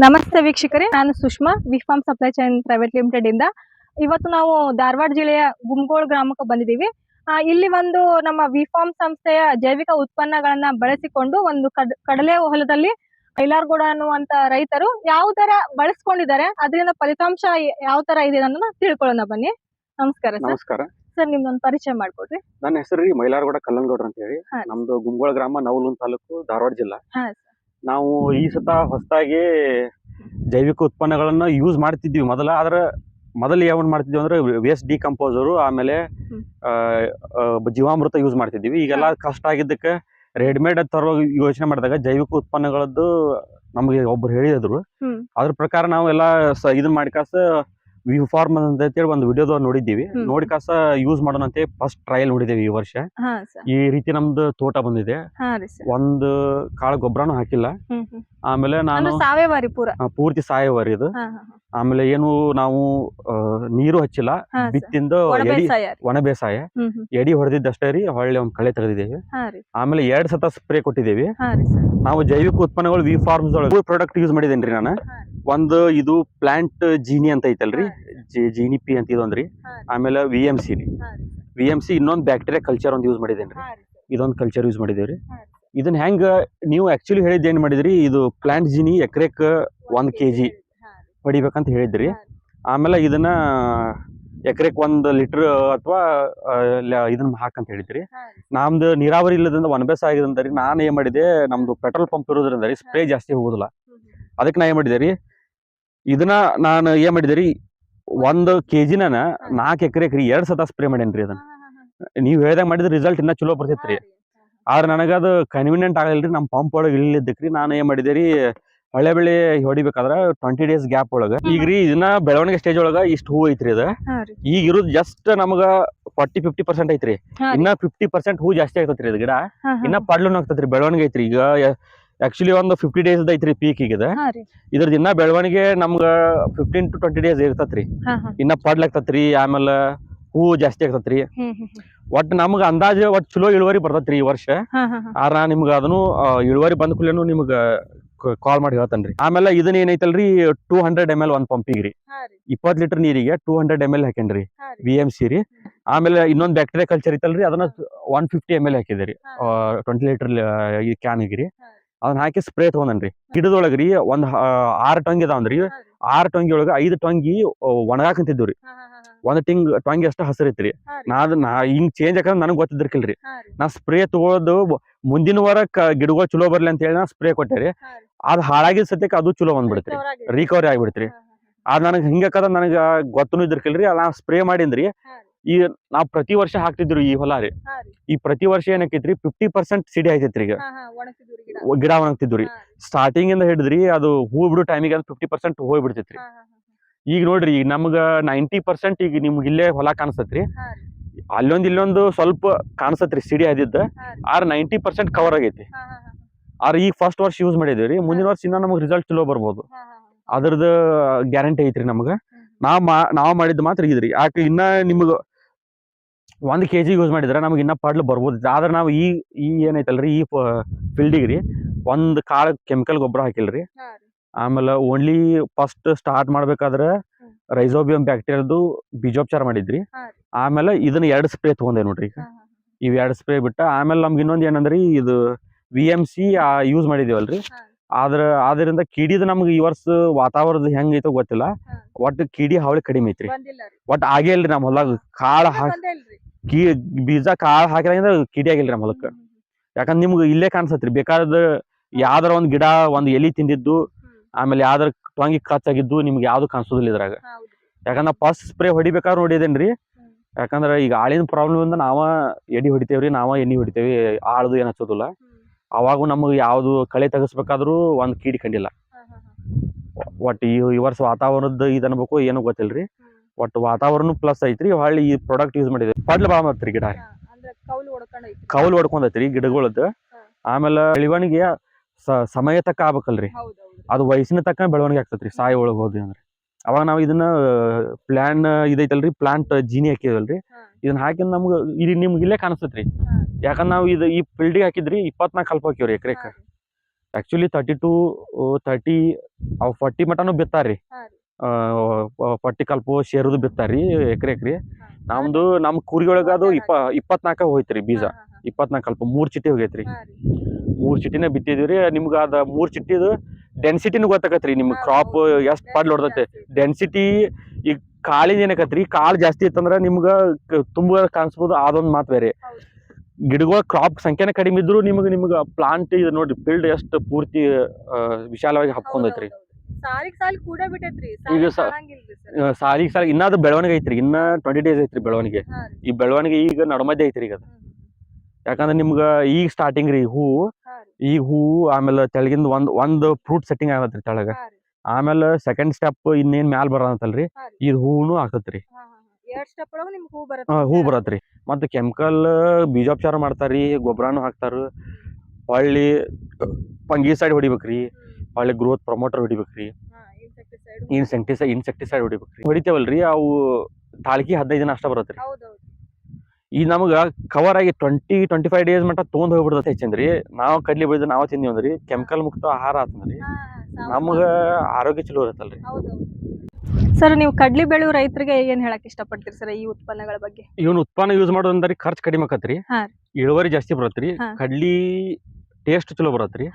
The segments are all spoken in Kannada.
ನಮಸ್ತೆ ವೀಕ್ಷಕರೇ ನಾನು Sushma V farm supply chain private limited ಇಂದ. ಇವತ್ತು ನಾವು ಧಾರವಾಡ ಜಿಲ್ಲೆಯ ಗುಮ್ಗೋಳ್ ಗ್ರಾಮಕ್ಕೆ ಬಂದಿದ್ದೀವಿ. ಇಲ್ಲಿ ಒಂದು ನಮ್ಮ ವಿಫಾರ್ಮ್ ಸಂಸ್ಥೆಯ ಜೈವಿಕ ಉತ್ಪನ್ನಗಳನ್ನ ಬಳಸಿಕೊಂಡು ಒಂದು ಕಡ್- ಕಡಲೆ ಹೊಲದಲ್ಲಿ ಐಲಾರ್ಗೋಡ ಅನ್ನುವಂತ ರೈತರು ಯಾವ ತರ ಬಳಸ್ಕೊಂಡಿದ್ದಾರೆ ಅದರಿಂದ ಫಲಿತಾಂಶ ಯಾವ ತರ ಇದೆ ಅನ್ನೋದನ್ನ ತಿಳ್ಕೊಳ್ಳೋಣ ಬನ್ನಿ. ನಮಸ್ಕಾರ ನಮಸ್ಕಾರ. ಸರ್ ನಿಮ್ದೊಂದು ಪರಿಚಯ ಮಾಡ್ಕೊಡ್ರಿ. ನನ್ನ ಹೆಸರು ರೀ ಮೈಲಾರಗೌಡ ಕಲ್ಲನಗೌಡ್ರ ಅಂತ ಹೇಳಿ. ನಮ್ದು ಗುಂಗೋಳ ಗ್ರಾಮ ನವಲೂನ್ ತಾಲೂಕು ಧಾರವಾಡ ಜಿಲ್ಲಾ. ಹಾ, ನಾವು ಈ ಸತ ಹೊಸದಾಗಿ ಜೈವಿಕ ಉತ್ಪನ್ನಗಳನ್ನ ಯೂಸ್ ಮಾಡ್ತಿದ್ವಿ ಮೊದಲ ಆದ್ರ ಮೊದಲು ಯಾವನ್ ಮಾಡ್ತಿದ್ವಿ ಅಂದ್ರೆ ವೇಸ್ಟ್ ಡಿಕಂಪೋಸರು ಆಮೇಲೆ ಜೀವಾಮೃತ ಯೂಸ್ ಮಾಡ್ತಿದ್ವಿ. ಈಗೆಲ್ಲ ಕಷ್ಟ ಆಗಿದ್ದಕ್ಕೆ ರೆಡಿಮೇಡ್ ತರೋ ಯೋಚನೆ ಮಾಡಿದಾಗ ಜೈವಿಕ ಉತ್ಪನ್ನಗಳದ್ದು ನಮಗೆ ಒಬ್ರು ಹೇಳಿದ್ರು. ಅದ್ರ ಪ್ರಕಾರ ನಾವು ಎಲ್ಲ ಸ ಇದನ್ನ ಮಾಡಿಕಾಸ ವಿ ಫಾರ್ಮ್ ಅಂತ ಹೇಳಿ ಒಂದು ವಿಡಿಯೋದ ನೋಡಿದ್ದೀವಿ. ನೋಡಿ ಕಾಸ ಯೂಸ್ ಮಾಡೋಣ ಅಂತ ಫಸ್ಟ್ ಟ್ರಯಲ್ ನೋಡಿದ್ದೇವೆ ಈ ವರ್ಷ. ಈ ರೀತಿ ನಮ್ದು ತೋಟ ಬಂದಿದೆ. ಒಂದು ಕಾಳು ಗೊಬ್ಬರನು ಹಾಕಿಲ್ಲ. ಆಮೇಲೆ ನಾನು ಪೂರ್ತಿ ಸಾಯವರಿ ಇದು. ಆಮೇಲೆ ಏನು ನಾವು ನೀರು ಹಚ್ಚಿಲ್ಲ. ಬಿತ್ತಿಂದು ಎಡಿ. ಒಣ ಬೇಸಾಯ. ಎಡಿ ಹೊಡೆದಿದ್ದಷ್ಟೇ ರೀ ಹೊಳ್ಳಿ ಒಂದ್ ಕಳೆ ತೆಗೆದಿದ್ದೇವೆ. ಆಮೇಲೆ ಎರಡ್ ಸತ ಸ್ಪ್ರೇ ಕೊಟ್ಟಿದ್ದೇವೆ. ನಾವು ಜೈವಿಕ ಉತ್ಪನ್ನಗಳು ವಿ ಫಾರ್ಮ್ಸ್ ಒಳಗೆ ಪ್ರಾಡಕ್ಟ್ ಯೂಸ್ ಮಾಡಿದೇನ್ರಿ ನಾನು. ಒಂದು ಇದು ಪ್ಲಾಂಟ್ ಜೀನಿ ಅಂತ ಐತಲ್ರಿ. ಜೀನಿ ಪಿ ಅಂತ ಇದೊಂದ್ರಿ. ಆಮೇಲೆ ವಿ ಎಂ ಸಿ ರೀ. ವಿ ಎಂ ಸಿ ಇನ್ನೊಂದು ಬ್ಯಾಕ್ಟೀರಿಯಾ ಕಲ್ಚರ್ ಒಂದು ಯೂಸ್ ಮಾಡಿದ್ದೇನೆ ರೀ ಇದೊಂದು ಕಲ್ಚರ್ ಯೂಸ್ ಮಾಡಿದ್ದೇವೆ ರೀ. ಹಾ. ಇದನ್ನ ಹೆಂಗ ನೀವು ಆಕ್ಚುಲಿ ಹೇಳಿದ್ದು ಏನ್ ಮಾಡಿದ್ರಿ ಇದು ಪ್ಲಾಂಟ್ ಜೀನಿ ಎಕರೆಕ್ ಒಂದ್ ಕೆಜಿ ಜಿ. ಹೊಡಿಬೇಕಂತ ಹೇಳಿದ್ರಿ. ಆಮೇಲೆ ಇದನ್ನ ಎಕರೆಕ್ ಒಂದ್ ಲೀಟರ್ ಅಥವಾ ಇದನ್ನ ಹಾಕಂತ ಹೇಳಿದ್ರಿ. ನಮ್ದು ನೀರಾವರಿ ಇಲ್ಲದ್ರಿಂದ ಒಣಬೇಸ ಆಗಿದ್ರಿಂದ ರೀ ನಾನು ಏನ್ ಮಾಡಿದೆ ನಮ್ದು ಪೆಟ್ರೋಲ್ ಪಂಪ್ ಇರೋದ್ರಿಂದ ರೀ ಸ್ಪ್ರೇ ಜಾಸ್ತಿ ಹೋಗುದಿಲ್ಲ. ಅದಕ್ಕೆ ನಾ ಏನ್ ಮಾಡಿದೆ ರೀ ಇದನ್ನ ನಾನು ಏನ್ ಮಾಡಿದೆ ರೀ ಒಂದು ಕೆಜಿನ ನಾಲ್ಕು ಎಕರೆಕ್ ರೀ ಎರಡ್ ಸತ ಸ್ಪ್ರೇ ಮಾಡೇನ್ರಿ ಅದನ್ನ. ನೀವ್ ಹೇಳ್ದಾಗ ಮಾಡಿದ್ರೆ ರಿಸಲ್ಟ್ ಇನ್ನ ಚಲೋ ಬರ್ತೈತ್ರಿ. ಆದ್ರೆ ನನಗದು ಕನ್ವೀನಿಯಂಟ್ ರೀ ನಮ್ಮ ಪಂಪ್ ಒಳಗೆ ಇಲ್ಲಿದ್ದಕ್ರಿ ನಾನು ಏನ್ ಮಾಡಿದೆ ರೀ ಹಳೆ ಬೆಳೆ ಹೊಡಿಬೇಕಾದ್ರ ಟ್ವೆಂಟಿ ಡೇಸ್ ಗ್ಯಾಪ್ ಒಳಗ. ಈಗ ರೀ ಇದನ್ನ ಬೆಳವಣಿಗೆ ಸ್ಟೇಜ್ ಒಳಗ ಇಷ್ಟ ಹೂ ಐತ್ರಿ ಅದ. ಈಗ ಇರೋದ್ ಜಸ್ಟ್ ನಮಗ ಫಾರ್ಟಿ ಫಿಫ್ಟಿ ಪರ್ಸೆಂಟ್ ಐತ್ರಿ. ಇನ್ನ ಫಿಫ್ಟಿ ಪರ್ಸೆಂಟ್ ಹೂ ಜಾಸ್ತಿ ಆಗ್ತೈತ್ರಿ ಅದ್ ಗಿಡ. ಇನ್ನ ಪಡ್ಲೂನ್ ಆಗ್ತೈತ್ರಿ ಬೆಳವಣಿಗೆ ಐತ್ರಿ. ಈಗ ಆಕ್ಚುಲಿ ಒಂದು ಫಿಫ್ಟಿ ಡೇಸ್ ಐತ್ರಿ ಪೀಕ್ ಈಗ. ಇದ್ರದ್ದು ಇನ್ನ ಬೆಳವಣಿಗೆ ನಮ್ಗ ಫಿಫ್ಟೀನ್ ಟು ಟ್ವೆಂಟಿ ಡೇಸ್ ಇರ್ತತ್ರಿ. ಇನ್ನ ಪಡ್ಲಾಗ್ತತ್ರಿ ಆಮೇಲೆ ಹೂ ಜಾಸ್ತಿ ಆಗ್ತತ್ರಿ. ಒಟ್ಟು. ಒಟ್ ನಮ್ಗ ಅಂದಾಜು ಒಟ್ ಚಲೋ ಇಳುವರಿ ಬರ್ತತ್ರಿ ಈ ವರ್ಷ. ಆದ್ರ ನಾ ನಿಮ್ಗ ಅದನ್ನು ಇಳುವರಿ ಬಂದ ಕೂಡಲೇನು ನಿಮ್ಗ ಕಾಲ್ ಮಾಡಿ ಹೇಳ್ತಾನ್ರಿ ಆಮೇಲೆ ಇದನ್ನ ಏನೈತಲ್ರಿ ಟೂ ಹಂಡ್ರೆಡ್ ಎಂ ಎಲ್ ಒಂದ್ ಪಂಪಿಗೆ ರೀ. ಇಪ್ಪತ್ ಲೀಟರ್ ನೀರಿಗೆ ಟೂ ಹಂಡ್ರೆಡ್ ಎಂ ಎಲ್ ಹಾಕೇನ್ರಿ. ವಿ ಎಂ ಸಿ ರೀ. ಆಮೇಲೆ ಇನ್ನೊಂದ್ ಬ್ಯಾಕ್ಟೀರಿಯಾ ಕಲ್ಚರ್ ಐತಲ್ರಿ ಅದನ್ನ ಒನ್ ಫಿಫ್ಟಿ ಎಂ ಎಲ್ ಹಾಕಿದ್ರಿ ಟ್ವೆಂಟಿ ಲೀಟರ್ ಈ ಕ್ಯಾನ್ ರೀ. ಹಾ. ಅದನ್ನ ಹಾಕಿ ಸ್ಪ್ರೇ ತಗೊಂಡನ್ರಿ ಗಿಡದೊಳಗ ರೀ ಒಂದ್ ಆರ್ ಟೊಂಗಿ ಅದಾವನ್ರಿ. ಆರ್ ಟೊಂಗಿ ಒಳಗ ಐದ್ ಟೊಂಗಿ ಒಣಗಾಕಂತಿದ್ವು. ಒಂದ್ ಟಿಂಗ್ ಟೊಂಗಿ ಅಷ್ಟ ಹಸಿರಿತ್ರಿ ರೀ. ನಾ ಅದ್ ನಾ ಹಿಂಗ್ ಚೇಂಜ್ ಯಾಕಂದ್ರೆ ನನಗ್ ಗೊತ್ತಿದ್ದಿರ್ಕಿಲ್ರಿ ಹಾ ರೀ. ನಾ ಸ್ಪ್ರೇ ತಗೊಳೋದು ಮುಂದಿನ ವಾರ ಗಿಡಗಳು ಚಲೋ ಬರ್ಲಿ ಅಂತ ಹೇಳಿ ನಾ ಸ್ಪ್ರೇ ಕೊಟ್ಟೆ ರೀ. ಅದ್ ಹಾಳಾಗಿದ್ ಸತ್ಯಕ್ಕೆ ಅದು ಚಲೋ ಬಂದ್ಬಿಡ್ತ್ರಿ. ರಿಕವರಿ ಆಗ್ಬಿಡ್ತ್ರಿ ಅದ್ ನನಗ್ ಹಿಂಗಕ್ಕದ ನನಗ ಗೊತ್ತನು ಇದ್ರಕಿಲ್ರಿ ಅದ್ ನಾ ಸ್ಪ್ರೇ ಮಾಡಿನ್ರಿ. ಈ ನಾವ್ ಪ್ರತಿ ವರ್ಷ ಹಾಕ್ತಿದ್ರು ಈ ಹೊಲ ರೀ. ಈ ಪ್ರತಿ ವರ್ಷ ಏನಕ್ಕೈತ್ರಿ ಫಿಫ್ಟಿ ಪರ್ಸೆಂಟ್ ಸಿಡಿ ಆಯ್ತೈತ್ರಿ ಈಗ. ಗಿಡ. ಒಣಗ್ತಿದ್ರಿ ಸ್ಟಾರ್ಟಿಂಗ್ ಇಂದ ಹಿಡಿದ್ರಿ ಅದು ಹೂ ಬಿಡು ಟೈಮಿಗೆ ಅದು ಫಿಫ್ಟಿ ಪರ್ಸೆಂಟ್ ಹೋಗಿ ಬಿಡ್ತೈತ್ರಿ ಈಗ ನೋಡ್ರಿ ಈಗ ನಮ್ಗ ನೈಂಟಿ ಪರ್ಸೆಂಟ್ ಈಗ ನಿಮ್ಗೆ ಇಲ್ಲೇ ಹೊಲ ಕಾಣಿಸ್ತತ್ರಿ ಅಲ್ಲೊಂದ್ ಇಲ್ಲೊಂದು ಸ್ವಲ್ಪ ಕಾಣಿಸ್ತತ್ರಿ ಸಿಡಿ ಆದಿದ್ದ. ಆರ್ ನೈಂಟಿ ಪರ್ಸೆಂಟ್ ಕವರ್ ಆಗೈತಿ. ಆರ್ ಈಗ ಫಸ್ಟ್ ವರ್ಷ ಯೂಸ್ ಮಾಡಿದೇವ್ರಿ. ಮುಂದಿನ ವರ್ಷ ಇನ್ನ ನಮಗೆ ರಿಸಲ್ಟ್ ಚಲೋ ಬರ್ಬೋದು. ಅದ್ರದ್ದು ಗ್ಯಾರಂಟಿ ಐತ್ರಿ ನಮ್ಗೆ. ನಾವು ನಾವ್ ಮಾ ನಾವ್ ಮಾಡಿದ್ ಮಾತ್ರ ಇದ್ರಿ. ಯಾಕೆ ಇನ್ನ ನಿಮ್ಗ ಒಂದ್ ಕೆ ಜಿ ಯೂಸ್ ಮಾಡಿದ್ರೆ ನಮ್ಗೆ ಇನ್ನ ಪಾಡ್ಲು ಬರ್ಬೋದು ಆದ್ರೆ ನಾವು ಈ ಈ ಏನೈತಲ್ರಿ ಈ ಫೀಲ್ಡಿಗೆ ರೀ ಒಂದು ಕಾಳು ಕೆಮಿಕಲ್ ಗೊಬ್ಬರ ಹಾಕಿಲ್ರಿ. ಹಾ ರೀ. ಆಮೇಲೆ ಓನ್ಲಿ ಫಸ್ಟ್ ಸ್ಟಾರ್ಟ್ ಮಾಡ್ಬೇಕಾದ್ರೆ. ರೈಸೋಬಿಯಂ ಬ್ಯಾಕ್ಟೀರಿಯಾದು ಬೀಜೋಪಚಾರ ಮಾಡಿದ್ರಿ. ಆಮೇಲೆ ಇದನ್ನ ಎರಡು ಸ್ಪ್ರೇ ತಗೊಂಡೆ ನೋಡ್ರಿ ಈಗ. ಇವ್ ಎರಡ್ ಸ್ಪ್ರೇ ಬಿಟ್ಟ ಆಮೇಲೆ ನಮ್ಗೆ ಇನ್ನೊಂದು ಏನಂದ್ರಿ ಇದು ವಿ ಎಂ ಸಿ ಯೂಸ್ ಮಾಡಿದೀವಲ್ರಿ. ಆದ್ರ ಆದ್ರಿಂದ ಕಿಡಿದ ನಮ್ಗೆ ಈ ವರ್ಷ ವಾತಾವರಣದ ಹೆಂಗ್ ಐತೋ ಗೊತ್ತಿಲ್ಲ. ಒಟ್ಟು ಕಿಡಿ ಹಾವಳಿ ಕಡಿಮೆ ಐತ್ರಿ. ಒಟ್ಟು ಆಗೇ ಇಲ್ರಿ ನಮ್ಮ ಹೊಲಾಗ ಕಾಳ ಹಾಕಿ. ಕಿ ಬೀಜ ಕಾಳು ಹಾಕಿದ್ರೆ ಕಿಡಿ ಆಗಿಲ್ರಿ ನಮ್ಮ ಹೊಲಕ್ಕೆ ಯಾಕಂದ್ರೆ ನಿಮ್ಗೆ ಇಲ್ಲೇ ಕಾಣಿಸತ್ರಿ ಬೇಕಾದ ಯಾವ್ದಾರ ಒಂದು ಗಿಡ ಒಂದು ಎಲಿ ತಿಂದಿದ್ದು. ಆಮೇಲೆ ಯಾವ್ದಾರ ಟೊಂಗಿ ಕಚ್ಚಾಗಿದ್ದು ನಿಮ್ಗೆ ಯಾವ್ದು ಕಾಣಿಸೋದಿಲ್ಲ ಇದ್ರಾಗ. ಯಾಕಂದ್ರೆ ಫಸ್ಟ್ ಸ್ಪ್ರೇ ಹೊಡಿಬೇಕಾದ್ರೆ ನೋಡಿದೇನ್ರಿ ರೀ ಯಾಕಂದ್ರೆ ಈಗ ಆಳಿನ ಪ್ರಾಬ್ಲಮ್ ಇಂದ ನಾವ ಎಡಿ ಹೊಡಿತೇವ್ರಿ ನಾವ ಎಣ್ಣೆ ಹೊಡಿತೇವಿ ಆಳದು ಏನ್ ಹಚ್ಚೋದಿಲ್ಲ. ಅವಾಗೂ ನಮಗೆ ಯಾವ್ದು ಕಳೆ ತೆಗಿಸ್ಬೇಕಾದ್ರೂ ಒಂದು ಕೀಡಿ ಕಂಡಿಲ್ಲ. ಒಟ್ಟು ಈ ಈ ವರ್ಷ ವಾತಾವರಣದ ಇದು ಅನ್ಬೇಕು ಏನೋ ಗೊತ್ತಿಲ್ರಿ. ಒಟ್ಟು ವಾತಾವರಣ ಪ್ಲಸ್ ಐತ್ರಿ. ಹೊಳ್ಳಿ ಈ ಪ್ರಾಡಕ್ಟ್ ಯೂಸ್ ಮಾಡಿದ್ರಿ ಪಡ್ಲ ಬಾಳ ಮಾಡ್ತೀರಿ ಗಿಡ. ಕೌಲು ಹೊಡ್ಕೊಂಡೈತಿ. ಕೌಲ್ ಹೊಡ್ಕೊಂಡೈತ್ರಿ ಗಿಡಗಳದ್ದು. ಆಮೇಲೆ ಬೆಳವಣಿಗೆ ಸಮಯ ತಕ್ಕ ಆಗ್ಬೇಕಲ್ರಿ. ಅದು ವಯಸ್ಸಿನ ತಕ್ಕ ಬೆಳವಣಿಗೆ ಆಗ್ತೈತ್ರಿ ಸಾಯಿ ಒಳಗೆ ಹೋದ್ವಿ ಅಂದ್ರೆ. ಅವಾಗ ನಾವು ಇದನ್ನ ಪ್ಲಾನ್ ಇದೈತಲ್ರಿ ಪ್ಲಾಂಟ್ ಜೀನಿ ಹಾಕಿದಲ್ರಿ ಇದನ್ನ ಹಾಕಿ ನಮ್ಗೆ ಇಲ್ಲಿ ನಿಮ್ಗೆ ಇಲ್ಲೇ ಕಾಣಿಸ್ತೈತ್ರಿ. ಯಾಕಂದ್ರೆ ನಾವು ಇದು ಈ ಫೀಲ್ಡಿಗೆ ಹಾಕಿದ್ರಿ ಇಪ್ಪತ್ನಾಲ್ಕು ಕಲ್ಪ ಹಾಕಿವ್ರಿ ಎಕರೆಕ್. ಆಕ್ಚುಲಿ ತರ್ಟಿ ಟು ತರ್ಟಿ ಅವ್ ಫಾರ್ಟಿ ಮಟನು ಬಿತ್ತಾರ್ರಿ. ಹಾ ಸೇರುದು ಬಿತ್ತಾರಿ ಎಕರೆ ಎಕರೆ. ನಮ್ದು ನಮ್ಮ ಕೂರಿಯೊಳಗ ಅದು ಇಪ್ಪ ಇಪ್ಪತ್ನಾಲ್ಕ ಹೋಯ್ತ್ರಿ ಬೀಜ. ಇಪ್ಪತ್ನಾಲ್ಕು ಕಲ್ಪ ಮೂರು ಚಿಟ್ಟಿ ಹೋಗೈತ್ರಿ. ಮೂರ್ ಚಿಟ್ಟಿನ ರೀ ನಿಮ್ಗೆ ಅದು ಮೂರು ಚಿಟ್ಟಿದು ಡೆನ್ಸಿಟಿನು ಗೊತ್ತಾಕತ್ ರೀ ಹಾ, ಕ್ರಾಪ್ ಎಷ್ಟು ಪಡ್ಲು ಹೊಡ್ದೈತೆ. ಡೆನ್ಸಿಟಿ ಈಗ ಕಾಳಿನ ಏನಕತ್ರಿ ಕಾಳು ಜಾಸ್ತಿ ಇತ್ತಂದ್ರೆ ನಿಮ್ಗೆ ತುಂಬ ಕಾಣಿಸ್ಬೋದು ಅದೊಂದ್ ಮಾತು ಬೇರೆ. ಗಿಡಗಳ ಕ್ರಾಪ್ ಸಂಖ್ಯೆನ ಕಡಿಮೆ ಇದ್ರು ನಿಮ್ಗ ನಿಮ್ಗೆ ಪ್ಲಾಂಟ್ ಇದು ನೋಡ್ರಿ ಫೀಲ್ಡ್ ಎಷ್ಟು ಪೂರ್ತಿ ವಿಶಾಲವಾಗಿ ಹಬ್ಕೊಂಡೈತ್ರಿ ಸಾಲಿಗ್ ಸಾಲಿ ಕೂಡ ಬಿಟ್ಟೈತ್ರಿ. ಈಗ ಸಾಲಿಗ್ ಸ- ಸಾಲ ಇನ್ನಾದ್ರು ಬೆಳವಣಿಗೆ ಐತ್ರಿ. ಇನ್ನ ಟ್ವೆಂಟಿ ಡೇಸ್ ಐತ್ರಿ ಬೆಳವಣಿಗೆ. ಈ ಬೆಳವಣಿಗೆ ಈಗ ನಡಮದ್ದೆ ಐತ್ರಿ ಈಗ ಅದ್. ಯಾಕಂದ್ರೆ ನಿಮ್ಗ ಈಗ ಸ್ಟಾರ್ಟಿಂಗ್ ರೀ ಹೂವು ಈ ಹೂ. ಆಮೇಲೆ ತೆಳಗಿಂದ ಒಂದ್ ಒಂದ್ ಫ್ರೂಟ್ ಸೆಟ್ಟಿಂಗ್ ಆಗತ್ರಿ ತೆಳಗ. ಹಾ ಆಮೇಲೆ ಸೆಕೆಂಡ್ ಸ್ಟೆಪ್ ಇನ್ನೇನ್ ಮ್ಯಾಲ್ ಬರತ್ತಲ್ರಿ ಹಾ ರೀ. ಇದು ಹೂನು ಆಗತ್ರಿ ಹಾ, ಹಾ, ಹಾ. ಎರಡ್ ಸ್ಟೆಪ್ ಒಳಗ ನಿಮ್ಗೆ ಹೂ ಬರುತ್ತೆ ಹೂ ಬರತ್ರಿ. ಮತ್ತೆ ಕೆಮಿಕಲ್ ಬೀಜೋಪಚಾರ ಮಾಡ್ತಾರ್ರಿ ಗೊಬ್ಬರನು ಹಾಕ್ತಾರ ಹೊಳ್ಳಿ ಫಂಗಿಸೈಡ್ ಹೊಡಿಬೇಕ್ರಿ. ಹೊಳ್ಳಿ ಗ್ರೋತ್ ಪ್ರಮೋಟರ್ ಹೊಡಿಬೇಕ್ರಿ. ಇನ್ಸೆಕ್ಟಿಸೈಡ್ ಇನ್ಸೆಕ್ಟಿಸೈಡ್ ಹೊಡಿಬೇಕ್ರಿ. ಹೊಡಿತೇವಲ್ರಿ ಅವು ತಾಳ್ಕಿ ಹದಿನೈದು ದಿನ ಅಷ್ಟ ಬರತ್ರಿ. ಈ ನಮಗ ಕವರ್ ಆಗಿ ಟ್ವೆಂಟಿ ಟ್ವೆಂಟಿ ಫೈವ್ ಡೇಸ್ ಮಟ್ಟ ತೊಗೊಂಡ್ ಹೋಗ್ಬಿಡ್ತೈತೆ ಹೆಚ್ಚಂದ್ರಿ. ನಾವು ಕಡ್ಲಿ ಬೆಳೆದ ನಾವು ತಿಂದೀವಂದ್ರಿ ಕೆಮಿಕಲ್ ಮುಕ್ತ ಆಹಾರ ಆತಂದ್ರಿ. ನಮಗೆ ಆರೋಗ್ಯ ಚಲೋ ಇರತ್ತಲ್ರಿ. ಸರ್ ನೀವು ಕಡ್ಲಿ ಬೆಳೆಯುವ ರೈತರಿಗೆ ಏನ್ ಹೇಳಕ್ ಇಷ್ಟಪಡ್ತೀರಿ ಸರ್ ಈ ಉತ್ಪನ್ನಗಳ ಬಗ್ಗೆ? ಇವನ್ ಉತ್ಪನ್ನ ಯೂಸ್ ಮಾಡೋದ್ರಿ ಖರ್ಚು ಕಡಿಮೆ ಆಕತ್ರಿ. ಇಳುವರಿ ಜಾಸ್ತಿ ಬರತ್ರಿ. ಕಡ್ಲಿ ಟೇಸ್ಟ್ ಚಲೋ ಬರತ್ರಿ.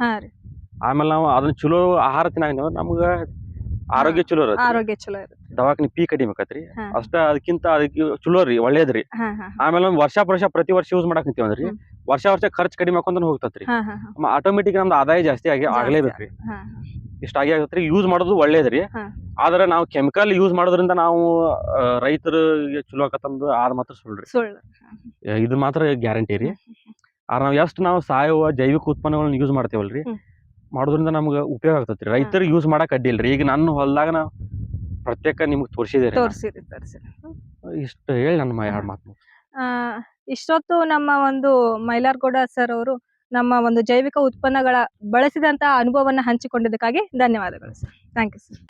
ಆಮೇಲೆ ನಾವು ಅದನ್ನ ಚಲೋ ಆಹಾರ ತಿನ್ನಾಗ ನಮ್ಗ ಆರೋಗ್ಯ ಚಲೋ ಆರೋಗ್ಯ ಚಲೋ ಇರುತ್ತೆ ದವಾಖಾನಿ ಪೀ ಕಡಿಮೆ ಆಕತ್ರಿ. ಹಾ. ಅಷ್ಟ ಅದಕ್ಕಿಂತ ಅದಕ್ಕೆ ಚಲೋ ರೀ ಒಳ್ಳೇದ್ರಿ. ಹಾ ಹಾ ಆಮೇಲೆ ಒಂದ್ ವರ್ಷ ವರ್ಷ ಪ್ರತಿ ವರ್ಷ ಯೂಸ್ ಮಾಡಕ್ ನಿಂತೀವಂದ್ರಿ ಹ್ಮ್. ವರ್ಷ ವರ್ಷ ಖರ್ಚು ಕಡಿಮೆ ಹಾಕೊಂತ ಹೋಗ್ತತ್ರಿ. ಹಾ ಹಾ ಹಾ. ಆಟೋಮೆಟಿಕ್ ನಮ್ದು ಆದಾಯ ಜಾಸ್ತಿ ಆಗಿ ಜಾಸ್ತಿ ಆಗ್ಲೇಬೇಕ್ರಿ. ಹಾ ಇಷ್ಟ ಆಗಿ ಆಗತ್ರಿ ಯೂಸ್ ಮಾಡೋದು ಒಳ್ಳೇದ್ರಿ. ಹಾ. ಆದ್ರೆ ನಾವು ಕೆಮಿಕಲ್ ಯೂಸ್ ಮಾಡೋದ್ರಿಂದ ನಾವು ರೈತರಿಗೆ ಚಲೋ ಆಕತ್ತಂದು ಆದ ಮಾತ್ರ ಸುಳ್ರಿ. ಸುಳ್ಳು. ಇದು ಮಾತ್ರ ಗ್ಯಾರಂಟಿ ರೀ. ಆದ್ರೆ ನಾವು ಎಷ್ಟು ನಾವು ಸಾವಯವ ಜೈವಿಕ ಉತ್ಪನ್ನಗಳನ್ನ ಯೂಸ್ ಮಾಡ್ತೇವಲ್ರಿ. ಹ್ಮ್. ಮಾಡೋದ್ರಿಂದ ನಮ್ಗೆ ಉಪಯೋಗ ಆಗ್ತೈತಿ ರೈತರು ಯೂಸ್ ಮಾಡಕ್ ರೀ ಈಗ ನನ್ನ ಹೊಲ್ದಾಗ ನಾ ಪ್ರತ್ಯೇಕ ನಿಮ್ಗೆ ತೋರಿಸಿದೆ ತೋರಿಸಿರಿ ಸರ್ ಇಷ್ಟು ಹೇಳಿ ನನ್ನ ಎರಡು ಮಾತು ಇಷ್ಟೊತ್ತು ನಮ್ಮ ಒಂದು ಮೈಲಾರ್ಗೌಡ ಸರ್ ಅವರು ನಮ್ಮ ಒಂದು ಜೈವಿಕ ಉತ್ಪನ್ನಗಳ ಬಳಸಿದಂತಹ ಅನುಭವವನ್ನ ಹಂಚಿಕೊಂಡಿದ್ದಕ್ಕಾಗಿ ಧನ್ಯವಾದಗಳು ಸರ್ ಥ್ಯಾಂಕ್ ಯು ಸರ್